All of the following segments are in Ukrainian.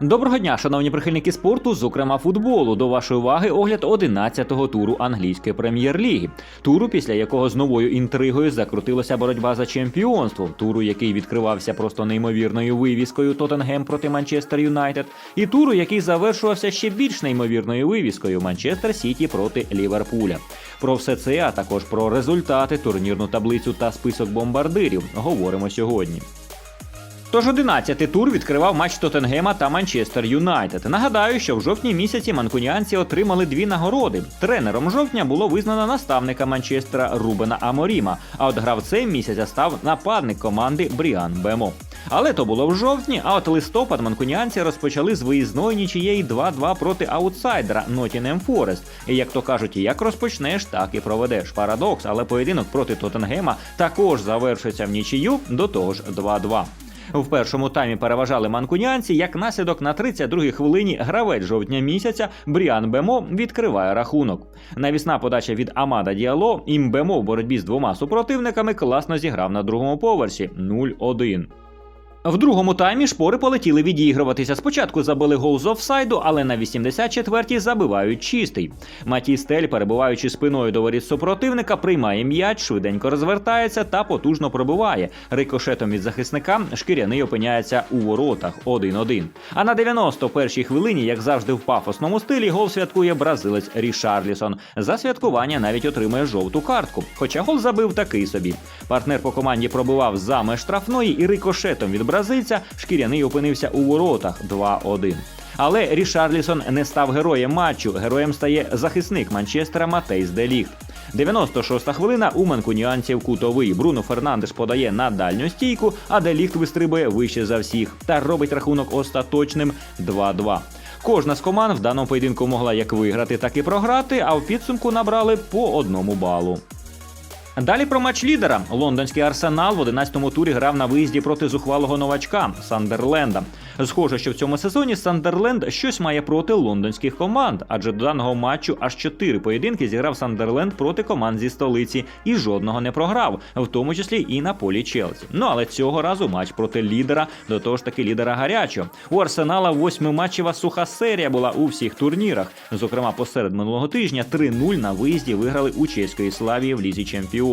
Доброго дня, шановні прихильники спорту, зокрема футболу. До вашої уваги огляд 11-го туру англійської прем'єр-ліги. Туру, після якого з новою інтригою закрутилася боротьба за чемпіонство. Туру, який відкривався просто неймовірною вивіскою Тоттенгем проти Манчестер Юнайтед, і туру, який завершувався ще більш неймовірною вивіскою Манчестер Сіті проти Ліверпуля. Про все це, а також про результати, турнірну таблицю та список бомбардирів говоримо сьогодні. Тож 11-й тур відкривав матч Тоттенгема та Манчестер Юнайтед. Нагадаю, що в жовтні місяці манкуніанці отримали дві нагороди. Тренером жовтня було визнано наставника Манчестера Рубена Аморіма. А от гравцем місяця став нападник команди Бріан Бемо. Але то було в жовтні, а от листопад манкуніанці розпочали з виїзної нічієї 2-2 проти аутсайдера Нотінем Форест. І як то кажуть, як розпочнеш, так і проведеш. Парадокс, але поєдинок проти Тоттенгема також завершиться в нічию, до того ж 2-2. В першому таймі переважали манкунянці. Як наслідок на 32-й хвилині гравець жовтня місяця Бріан Бемо відкриває рахунок. Навісна подача від Амада Діало. Ім Бемо в боротьбі з двома супротивниками класно зіграв на другому поверсі 0-1. В другому таймі шпори полетіли відігруватися. Спочатку забили гол з офсайду, але на 84-й забивають чистий. Матій Стель, перебуваючи спиною до воріт супротивника, приймає м'яч, швиденько розвертається та потужно пробиває. Рикошетом від захисника шкіряний опиняється у воротах 1-1. А на 91-й хвилині, як завжди, в пафосному стилі, гол святкує бразилець Рішарлісон. За святкування навіть отримує жовту картку. Хоча гол забив такий собі. Партнер по команді пробивав за меж штрафної і рикошетом від бразильця шкіряний опинився у воротах 2-1. Але Рішарлісон не став героєм матчу. Героєм стає захисник Манчестера Матейс Деліхт. 96-та хвилина у манкуніанців кутовий. Бруно Фернандеш подає на дальню стійку, а Деліхт вистрибує вище за всіх та робить рахунок остаточним 2-2. Кожна з команд в даному поєдинку могла як виграти, так і програти, а в підсумку набрали по одному балу. Далі про матч лідера. Лондонський арсенал в 11-му турі грав на виїзді проти зухвалого новачка Сандерленда. Схоже, що в цьому сезоні Сандерленд щось має проти лондонських команд, адже до даного матчу аж чотири поєдинки зіграв Сандерленд проти команд зі столиці і жодного не програв, в тому числі і на полі Челсі. Ну але цього разу матч проти лідера, до того ж таки лідера гарячого. У арсенала восьмиматчева суха серія була у всіх турнірах. Зокрема, посеред минулого тижня 3-0 на виїзді виграли у чеської славії в лізі чемпіонів.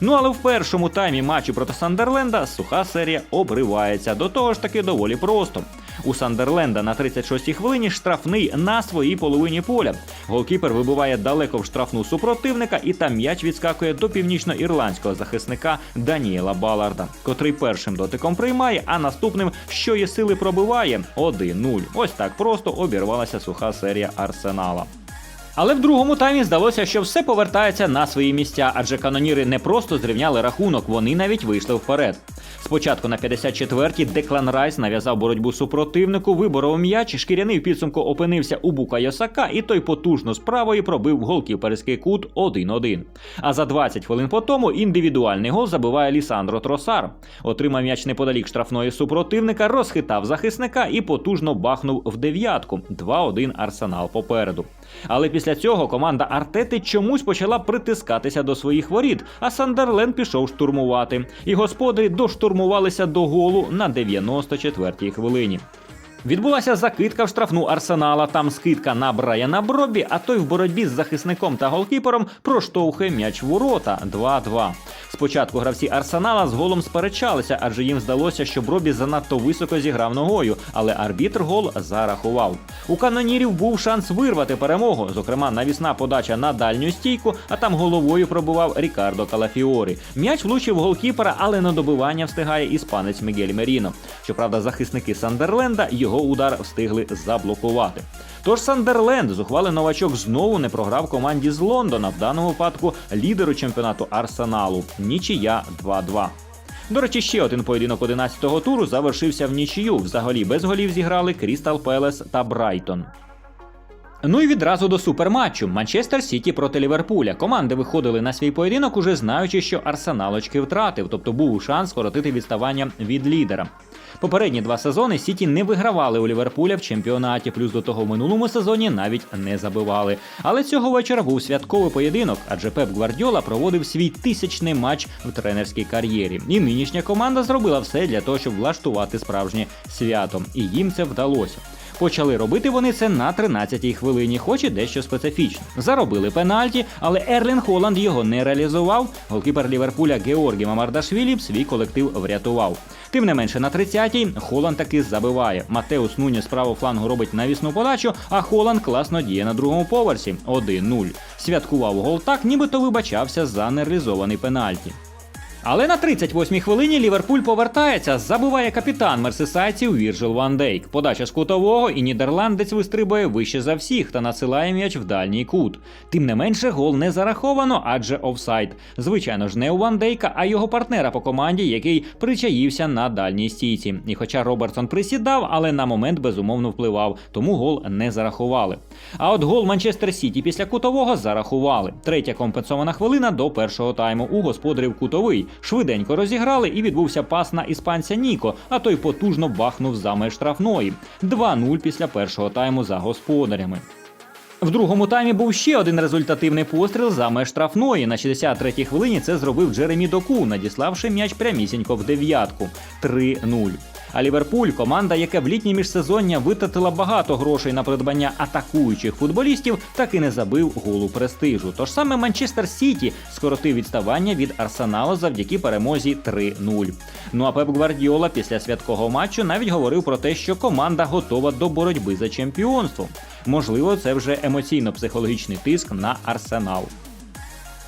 Ну але в першому таймі матчу проти Сандерленда суха серія обривається. До того ж таки доволі просто. У Сандерленда на 36-й хвилині штрафний на своїй половині поля. Голкіпер вибиває далеко в штрафну супротивника, і там м'яч відскакує до північно-ірландського захисника Даніела Баларда, котрий першим дотиком приймає, а наступним, що є сили, пробиває 1-0. Ось так просто обірвалася суха серія Арсенала. Але в другому таймі здалося, що все повертається на свої місця, адже каноніри не просто зрівняли рахунок, вони навіть вийшли вперед. Спочатку на 54-й Деклан Райс нав'язав боротьбу супротивнику, виборов м'яч, шкіряний в підсумку опинився у Бука Йосака, і той потужно з правої пробив голкіперський кут 1-1. А за 20 хвилин по тому індивідуальний гол забиває Лісандро Тросар. Отримав м'яч неподалік штрафної супротивника, розхитав захисника і потужно бахнув в дев'ятку. 2-1 арсенал попереду. Але після цього команда Артети чомусь почала притискатися до своїх воріт, а Сандерлен пішов штурмувати. І господарі доштурмувалися до голу на 94-й хвилині. Відбулася закидка в штрафну арсенала. Там скидка на Брайана Бробі, а той в боротьбі з захисником та голкіпером проштовхує м'яч в ворота 2-2. Спочатку гравці арсенала з голом сперечалися, адже їм здалося, що Бробі занадто високо зіграв ногою, але арбітр гол зарахував. У канонірів був шанс вирвати перемогу. Зокрема, навісна подача на дальню стійку, а там головою пробував Рікардо Калафіорі. М'яч влучив голкіпера, але на добивання встигає іспанець Мігель Меріно. Щоправда, захисники Сандерленда його удар встигли заблокувати. Тож Сандерленд, зухвалий новачок, знову не програв команді з Лондона, в даному випадку лідеру чемпіонату Арсеналу. Нічия 2-2. До речі, ще один поєдинок 11-го туру завершився в нічию. Взагалі без голів зіграли Крістал Пелес та Брайтон. Ну і відразу до суперматчу Манчестер Сіті проти Ліверпуля. Команди виходили на свій поєдинок, уже знаючи, що Арсенал очки втратив, тобто був шанс скоротити відставання від лідера. Попередні два сезони Сіті не вигравали у Ліверпуля в чемпіонаті, плюс до того в минулому сезоні навіть не забивали. Але цього вечора був святковий поєдинок, адже Пеп Гвардіола проводив свій тисячний матч в тренерській кар'єрі. І нинішня команда зробила все для того, щоб влаштувати справжнє свято. І їм це вдалося. Почали робити вони це на 13-й хвилині, хоч і дещо специфічно. Заробили пенальті, але Ерлін Холланд його не реалізував. Голкіпер Ліверпуля Георгій Мамардашвілі свій колектив врятував. Тим не менше, на 30-й Холланд таки забиває. Матеус Нуні з правого флангу робить навісну подачу, а Холланд класно діє на другому поверсі 1-0. Святкував гол так, нібито вибачався за нереалізований пенальті. Але на 38-й хвилині Ліверпуль повертається, забиває капітан мерсисайців Вірджил Ван Дейк. Подача з кутового, і нідерландець вистрибує вище за всіх та надсилає м'яч в дальній кут. Тим не менше, гол не зараховано, адже офсайд. Звичайно ж, не у Ван Дейка, а його партнера по команді, який причаївся на дальній стійці. І хоча Робертсон присідав, але на момент безумовно впливав, тому гол не зарахували. А от гол Манчестер Сіті після кутового зарахували. Третя компенсована хвилина до першого тайму у господарів кутовий. Швиденько розіграли і відбувся пас на іспанця Ніко, а той потужно бахнув за меж штрафної. 2-0 після першого тайму за господарями. В другому таймі був ще один результативний постріл за меж штрафної. На 63-й хвилині це зробив Джеремі Доку, надіславши м'яч прямісінько в дев'ятку 3-0. А Ліверпуль, команда, яка в літнє міжсезоння витратила багато грошей на придбання атакуючих футболістів, так і не забив голу престижу. Тож саме Манчестер Сіті скоротив відставання від Арсеналу завдяки перемозі 3-0. Ну а Пеп Гвардіола після святкового матчу навіть говорив про те, що команда готова до боротьби за чемпіонство. Можливо, це вже емоційно-психологічний тиск на арсенал.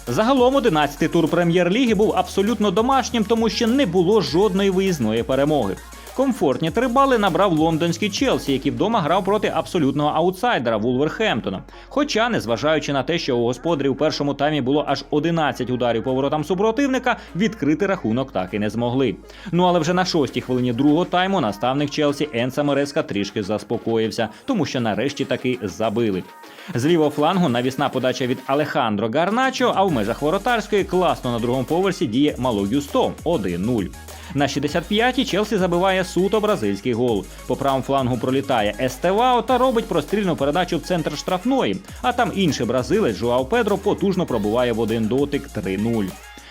Загалом 11-й тур прем'єр-ліги був абсолютно домашнім, тому що не було жодної виїзної перемоги. Комфортні три бали набрав лондонський Челсі, який вдома грав проти абсолютного аутсайдера Вулверхемптона. Хоча, незважаючи на те, що у господарів у першому таймі було аж 11 ударів по воротам супротивника, відкрити рахунок так і не змогли. Ну але вже на шостій хвилині другого тайму наставник Челсі Енса Мереска трішки заспокоївся, тому що нарешті таки забили. З лівого флангу навісна подача від Алехандро Гарначо, а в межах воротарської класно на другому поверсі діє Мало Юсто 1-0. На 65-й Челсі забиває суто бразильський гол. По правому флангу пролітає Естевао та робить прострільну передачу в центр штрафної. А там інший бразилець Жуау Педро потужно пробуває в один дотик 3-0.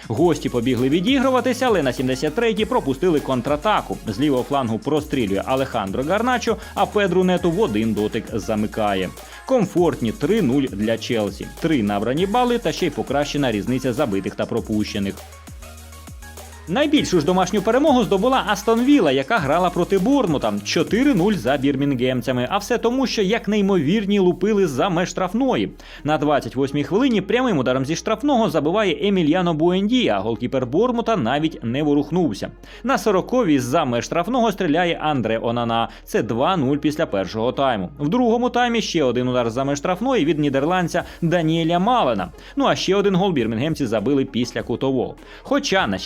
Гості побігли відігруватися, але на 73-й пропустили контратаку. З лівого флангу прострілює Алехандро Гарначо, а Педру Нету в один дотик замикає. Комфортні 3-0 для Челсі. Три набрані бали та ще й покращена різниця забитих та пропущених. Найбільшу ж домашню перемогу здобула Астон Вілла, яка грала проти Борнмута 4-0 за бірмінгемцями. А все тому, що як неймовірні лупили за меж штрафної. На 28-й хвилині прямим ударом зі штрафного забиває Емільяно Буендія. Голкіпер Борнмута навіть не ворухнувся. На 40-й за меж штрафного стріляє Андре Онана. Це 2-0 після першого тайму. В другому таймі ще один удар за меж штрафної від нідерландця Даніеля Малена. Ну а ще один гол бірмінгемці забили після кутового. Хоча на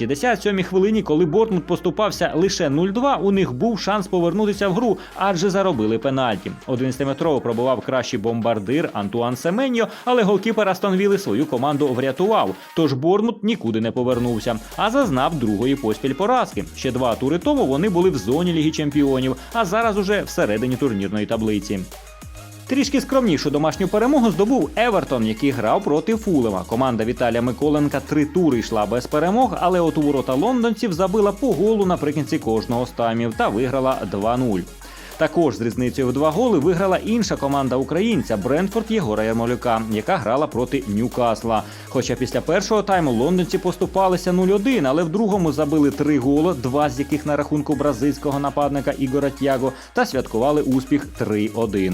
67-й хвилині, коли Бортмунд поступався лише 0-2, у них був шанс повернутися в гру, адже заробили пенальті. 11-метрово пробував кращий бомбардир Антуан Семеньо, але голкіпер Астон Вілли свою команду врятував. Тож Бормут нікуди не повернувся, а зазнав другої поспіль поразки. Ще два тури тому вони були в зоні Ліги Чемпіонів, а зараз уже всередині турнірної таблиці. Трішки скромнішу домашню перемогу здобув Евертон, який грав проти Фулема. Команда Віталія Миколенка три тури йшла без перемог, але от у ворота лондонців забила по голу наприкінці кожного з таймів та виграла 2-0. Також з різницею в два голи виграла інша команда українця Брентфорд Єгора Ярмолюка, яка грала проти Ньюкасла. Хоча після першого тайму лондонці поступалися 0-1, але в другому забили три голи, два з яких на рахунку бразильського нападника Ігора Тяго, та святкували успіх 3-1.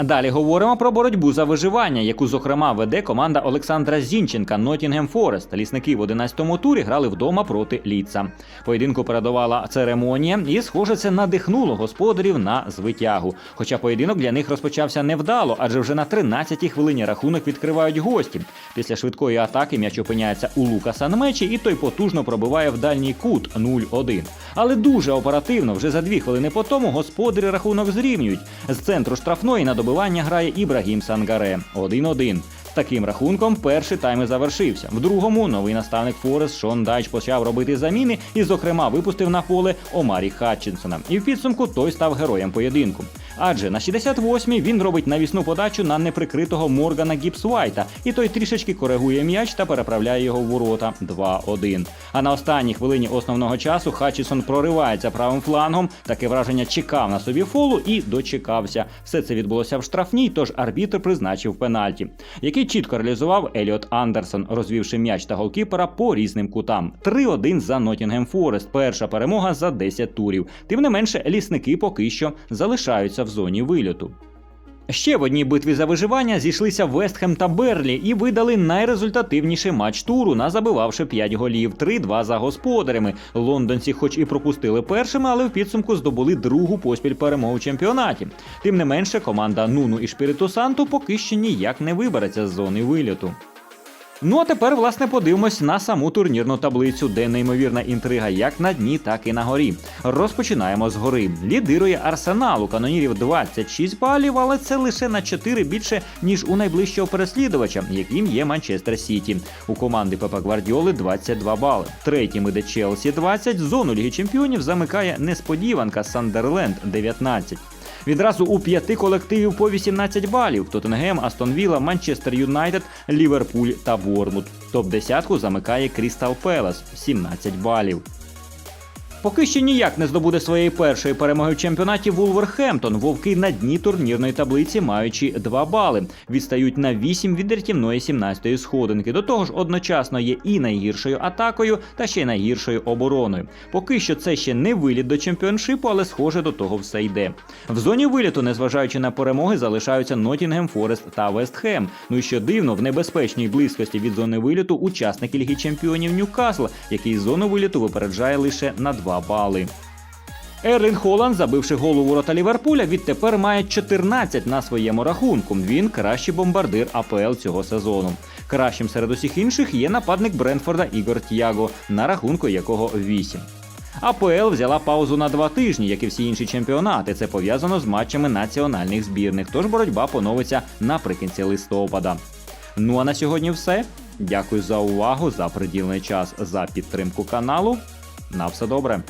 Далі говоримо про боротьбу за виживання, яку зокрема веде команда Олександра Зінченка Нотінгем Форест. Лісники в 11-му турі грали вдома проти Ліца. Поєдинку передувала церемонія, і, схоже, це надихнуло господарів на звитягу. Хоча поєдинок для них розпочався невдало, адже вже на 13-й хвилині рахунок відкривають гості. Після швидкої атаки м'яч опиняється у Лукаса на мечі, і той потужно пробиває в дальній кут 0-1. Але дуже оперативно, вже за дві хвилини по тому господарі рахунок зрівнюють. З центру штрафної на добивання грає Ібрагім Сангаре 1-1. Таким рахунком перший тайм і завершився. В другому новий наставник Форест Шон Дайч почав робити заміни і, зокрема, випустив на поле Омарі Хатчинсона. І в підсумку той став героєм поєдинку. Адже на 68-й він робить навісну подачу на неприкритого Моргана Гіпсвайта, і той трішечки коригує м'яч та переправляє його в ворота 2-1. А на останній хвилині основного часу Хатчісон проривається правим флангом. Таке враження чекав на собі фолу і дочекався. Все це відбулося в штрафній, тож арбітр призначив пенальті, який чітко реалізував Еліот Андерсон, розвівши м'яч та голкіпера по різним кутам. 3-1 за Нотінгем Форест. Перша перемога за 10 турів. Тим не менше, лісники поки що залишаються в зоні вильоту. Ще в одній битві за виживання зійшлися Вестхем та Берлі і видали найрезультативніший матч туру, назабивавши 5 голів 3-2 за господарями. Лондонці, хоч і пропустили першими, але в підсумку здобули другу поспіль перемогу в чемпіонаті. Тим не менше, команда Нуну і Шпіриту Санту поки що ніяк не вибереться з зони вильоту. Ну а тепер, власне, подивимось на саму турнірну таблицю, де неймовірна інтрига як на дні, так і на горі. Розпочинаємо з гори. Лідирує Арсенал у канонірів 26 балів, але це лише на 4 більше, ніж у найближчого переслідувача, яким є Манчестер Сіті. У команди Пепа Гвардіоли 22 бали. Третім іде Челсі 20. Зону Ліги Чемпіонів замикає несподіванка Сандерленд 19. Відразу у п'яти колективів по 18 балів: Тоттенгем, Астон Вілла, Манчестер Юнайтед, Ліверпуль та Бормут. Топ 10 замикає Крістал Пелес 17 балів. Поки що ніяк не здобуде своєї першої перемоги в чемпіонаті Вулверхемптон. Вовки на дні турнірної таблиці, маючи 2 бали, відстають на 8 від рятівної 17-ї сходинки. До того ж, одночасно є і найгіршою атакою, та ще й найгіршою обороною. Поки що це ще не виліт до чемпіоншипу, але схоже до того все йде. В зоні виліту, незважаючи на перемоги, залишаються Нотінгем Форест та Вестхем. Ну і що дивно, в небезпечній близькості від зони виліту учасники Ліги Чемпіонів Ньюкасл, який зону виліту випереджає лише на 2 бали. Ерлін Холланд, забивши гол у ворота Ліверпуля, відтепер має 14 на своєму рахунку. Він кращий бомбардир АПЛ цього сезону. Кращим серед усіх інших є нападник Брентфорда Ігор Т'яго, на рахунку якого 8. АПЛ взяла паузу на два тижні, як і всі інші чемпіонати. Це пов'язано з матчами національних збірних, тож боротьба поновиться наприкінці листопада. Ну а на сьогодні все. Дякую за увагу, за приділений час, за підтримку каналу. На все добре.